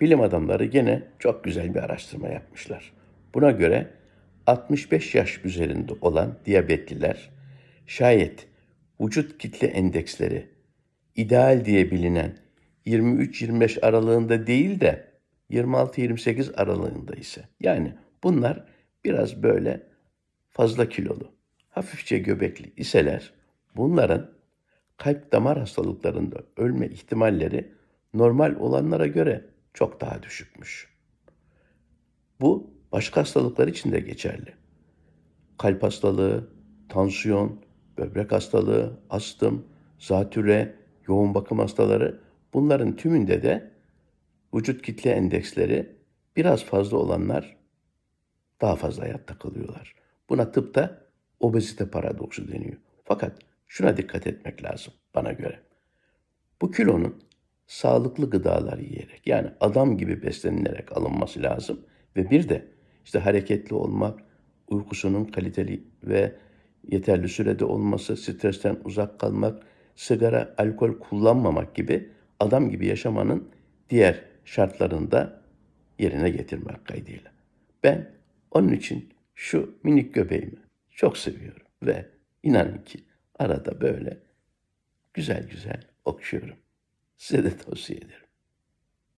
bilim adamları gene çok güzel bir araştırma yapmışlar. Buna göre 65 yaş üzerinde olan diyabetliler şayet vücut kitle endeksleri ideal diye bilinen 23-25 aralığında değil de 26-28 aralığında ise yani bunlar biraz böyle fazla kilolu, hafifçe göbekli iseler bunların kalp damar hastalıklarında ölme ihtimalleri normal olanlara göre çok daha düşükmüş. Bu başka hastalıklar için de geçerli. Kalp hastalığı, tansiyon, böbrek hastalığı, astım, zatüre, yoğun bakım hastaları bunların tümünde de vücut kitle endeksleri biraz fazla olanlar daha fazla hayatta kalıyorlar. Buna tıpta obezite paradoksu deniyor. Fakat şuna dikkat etmek lazım bana göre. Bu kilonun sağlıklı gıdalar yiyerek yani adam gibi beslenilerek alınması lazım ve bir de işte hareketli olmak, uykusunun kaliteli ve yeterli sürede olması, stresten uzak kalmak, sigara, alkol kullanmamak gibi adam gibi yaşamanın diğer şartlarında yerine getirmek kaydıyla. Ben onun için şu minik göbeğimi çok seviyorum ve inanın ki arada böyle güzel güzel okşuyorum. Size de tavsiye ederim.